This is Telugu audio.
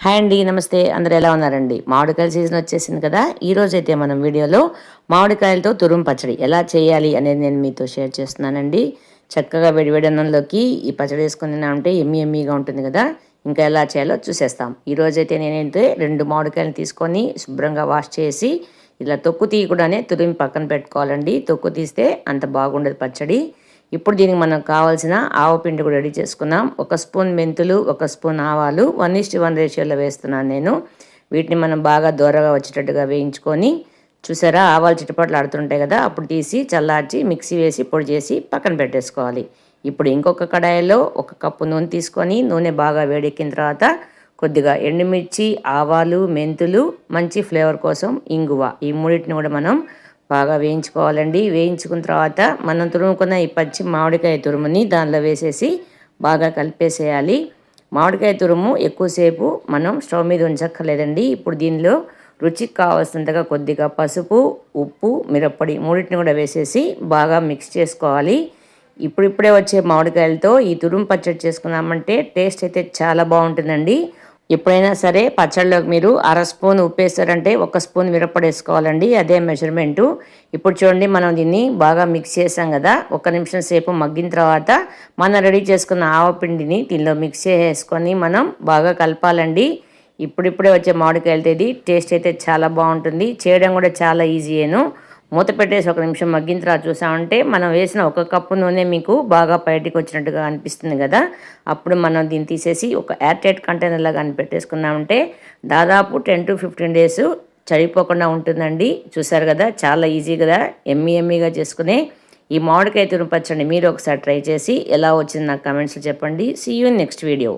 హాయ్ అండి నమస్తే. అందరు ఎలా ఉన్నారండి? మామిడికాయల సీజన్ వచ్చేసింది కదా. ఈరోజైతే అయితే మనం వీడియోలో మామిడికాయలతో తురుము పచ్చడి ఎలా చేయాలి అనేది నేను మీతో షేర్ చేస్తున్నానండి. చక్కగా వేడివేడి అన్నంలోకి ఈ పచ్చడి వేసుకుని ఉంటే ఎమ్మి ఎమ్మిగా ఉంటుంది కదా. ఇంకా ఎలా చేయాలో చూసేస్తాం. ఈరోజైతే నేనైతే రెండు మామిడికాయలు తీసుకొని శుభ్రంగా వాష్ చేసి ఇలా తొక్కు తీయకుండానే తురిమి పక్కన పెట్టుకోవాలండి. తొక్కు తీస్తే అంత బాగుండదు పచ్చడి. ఇప్పుడు దీనికి మనకు కావాల్సిన ఆవపిండి కూడా రెడీ చేసుకుందాం. ఒక స్పూన్ మెంతులు ఒక స్పూన్ ఆవాలు వన్ ఇస్టి వన్ రేషియోలో వేస్తున్నాను నేను. వీటిని మనం బాగా దూరగా వచ్చేటట్టుగా వేయించుకొని చూసారా ఆవాలు చిట్టుపట్లు ఆడుతుంటాయి కదా అప్పుడు తీసి చల్లార్చి మిక్సీ వేసి పొడి చేసి పక్కన పెట్టేసుకోవాలి. ఇప్పుడు ఇంకొక కడాయిలో ఒక కప్పు నూనె తీసుకొని నూనె బాగా వేడెక్కిన తర్వాత కొద్దిగా ఎండుమిర్చి ఆవాలు మెంతులు మంచి ఫ్లేవర్ కోసం ఇంగువ. ఈ మూడింటిని కూడా మనం బాగా వేయించుకోవాలండి. వేయించుకున్న తర్వాత మనం తురుముకున్న ఈ పచ్చి మామిడికాయ తురుముని దానిలో వేసేసి బాగా కలిపేసేయాలి. మామిడికాయ తురుము ఎక్కువసేపు మనం స్టవ్ మీద ఉంచక్కర్లేదండి. ఇప్పుడు దీనిలో రుచికి కావాల్సినంతగా కొద్దిగా పసుపు ఉప్పు మిరప్పొడి మూడింటిని కూడా వేసేసి బాగా మిక్స్ చేసుకోవాలి. ఇప్పుడిప్పుడే వచ్చే మామిడికాయలతో ఈ తురుము పచ్చడి చేసుకున్నామంటే టేస్ట్ అయితే చాలా బాగుంటుందండి. ఎప్పుడైనా సరే పచ్చళ్ళలోకి మీరు అర స్పూన్ ఉప్పు వేస్తారంటే ఒక స్పూన్ మిరప్పొడి వేసుకోవాలండి అదే మెజర్మెంటు. ఇప్పుడు చూడండి మనం దీన్ని బాగా మిక్స్ చేసాం కదా ఒక నిమిషం సేపు మగ్గిన తర్వాత మనం రెడీ చేసుకున్న ఆవపిండిని దీనిలో మిక్స్ చేసుకొని మనం బాగా కలపాలండి. ఇప్పుడిప్పుడే వచ్చే మామిడికాయలతో ఇది టేస్ట్ అయితే చాలా బాగుంటుంది చేయడం కూడా చాలా ఈజీయేను మూత పెట్టేసి ఒక నిమిషం మగ్గిన తర్వాత చూసామంటే మనం వేసిన ఒక కప్పు నూనె మీకు బాగా బయటికి వచ్చినట్టుగా అనిపిస్తుంది కదా. అప్పుడు మనం దీన్ని తీసేసి ఒక ఎయిర్ టైట్ కంటైనర్లో కానీ పెట్టేసుకున్నామంటే దాదాపు టెన్ టు ఫిఫ్టీన్ డేస్ చడిపోకుండా ఉంటుందండి. చూసారు కదా చాలా ఈజీ కదా ఎమ్మి ఎమ్మిగా చేసుకునే ఈ మామిడికాయ తురుము మీరు ఒకసారి ట్రై చేసి ఎలా వచ్చింది నాకు కమెంట్స్లో చెప్పండి. See you next video